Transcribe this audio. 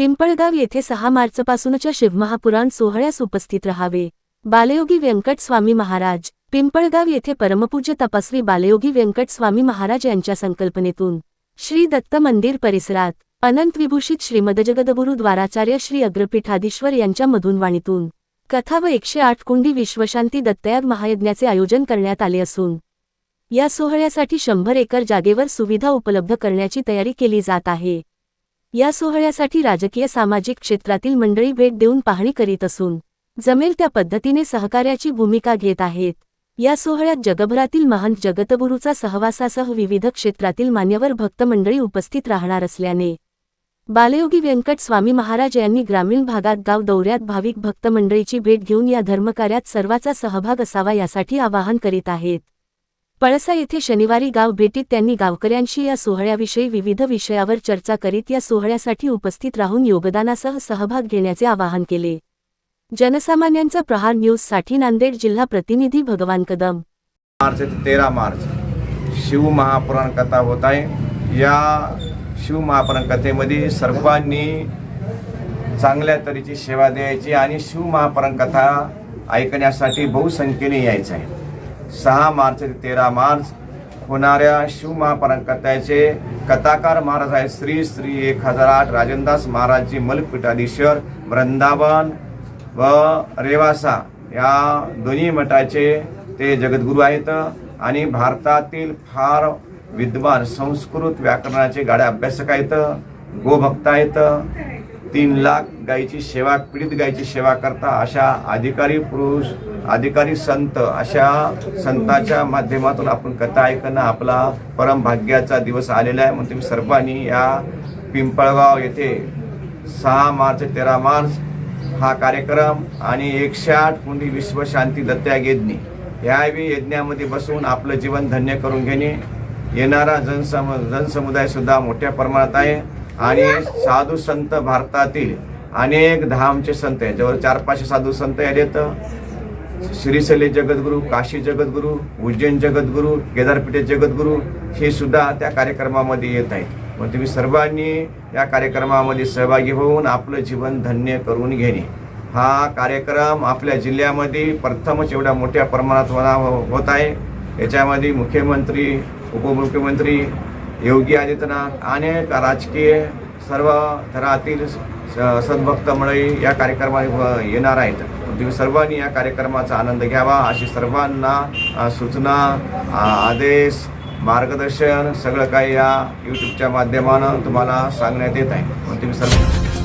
पिंपळगाव येथे सहा मार्चपासूनच्या शिवमहापुराण सोहळ्यास उपस्थित रहावे. बालयोगी व्यंकट स्वामी महाराज. पिंपळगाव येथे परमपूज्य तपस्वी बालयोगी व्यंकट स्वामी महाराज यांच्या संकल्पनेतून श्री दत्त मंदिर परिसरात अनंत विभूषित श्रीमद जगदगुरु द्वाराचार्य श्री अग्रपीठाधीश्वर यांच्या मधून वाणीतून कथा व एकशे आठ कुंडी विश्वशांती दत्तयाग महायज्ञाचे आयोजन करण्यात आले असून या सोहळ्यासाठी शंभर एकर जागेवर सुविधा उपलब्ध करण्याची तयारी केली जात आहे. या सोहळ्यासाठी राजकीय सामाजिक क्षेत्रातील मंडळी भेट देऊन पाहणी करीत असून जमेल त्या पद्धतीने सहकार्याची भूमिका घेत आहेत. या सोहळ्यात जगभरातील महान जगतगुरूचा सहवासासह विविध क्षेत्रातील मान्यवर भक्त मंडळी उपस्थित राहणार असल्याने बालयोगी व्यंकट स्वामी महाराज यांनी ग्रामीण भागात गाव दौऱ्यात भाविक भक्त मंडळीची भेट घेऊन या धर्मकार्यात सर्वाचा सहभाग असावा यासाठी आवाहन करीत आहेत. पळसा येथे शनिवारी गाव भेटीत त्यांनी गावकऱ्यांशी या सोहळ्याविषयी विविध विषयावर चर्चा करीत या सोहळ्यासाठी उपस्थित राहून योगदानासह सहभाग घेण्याचे आवाहन केले. जनसामान्यांचा प्रहार न्यूजसाठी नांदेड जिल्हा प्रतिनिधी भगवान कदम. मार्च ते तेरा मार्च शिव महापुराण कथा होत आहे. या शिव महापुराण कथेमध्ये सर्वांनी चांगल्या तऱ्हेची सेवा द्यायची आणि शिव महापुराण कथा ऐकण्यासाठी बहुसंख्येने यायचं आहे. सहा मार्च ते तेरा मार्च होणाऱ्या शिव महापुराण कथाकार महाराज आहे श्री श्री एक हजार आठ राजनदास महाराजजी मलपीठाधीश्वर वृंदावन व रेवासा. या दोन्ही मठाचे ते जगद्गुरू आहेत आणि भारतातील फार विद्वान संस्कृत व्याकरणाचे गाड्या अभ्यासक आहेत गोभक्त आहेत. तीन लाख गायीची सेवा पीडित गायीची सेवा करता अशा अधिकारी पुरुष अधिकारी संत अशा संतांच्या माध्यमातून आपण कथा ऐकणं आपला परमभाग्याचा दिवस आलेला आहे. म्हणून तुम्ही सर्वांनी या पिंपळगाव येथे सहा मार्च तेरा मार्च हा कार्यक्रम आणि एकशे आठ कुंडी विश्वशांती दत्त्याग यज्ञ या यज्ञामध्ये बसून आपलं जीवन धन्य करून घेणे. येणारा जनसम जनसमुदायसुद्धा मोठ्या प्रमाणात आहे. आणि साधू संत भारतातील अनेक धामचे संत आहेत. जवळ चार पाचशे साधू संत आहेत श्रीसले जगद्गुरू काशी जगद्गुरू उज्जैन जगद्गुरू केदारपीठे जगद्गुरू हे सुद्धा त्या कार्यक्रमामध्ये येत आहेत. मग तुम्ही सर्वांनी या कार्यक्रमामध्ये सहभागी होऊन आपलं जीवन धन्य करून घेणे. हा कार्यक्रम आपल्या जिल्ह्यामध्ये प्रथमच एवढ्या मोठ्या प्रमाणात होणार होत आहे. याच्यामध्ये मुख्यमंत्री उपमुख्यमंत्री योगी आदित्यनाथ अनेक राजकीय सर्व थरातील स- सद्भक्त मंडळी या कार्यक्रमात येणार आहेत. तुम्ही सर्वांनी या कार्यक्रमाचा आनंद घ्यावा अशी सर्वांना सूचना आदेश मार्गदर्शन सगळं काही या यूट्यूबच्या माध्यमानं तुम्हाला सांगण्यात येत आहे. तुम्ही सर्व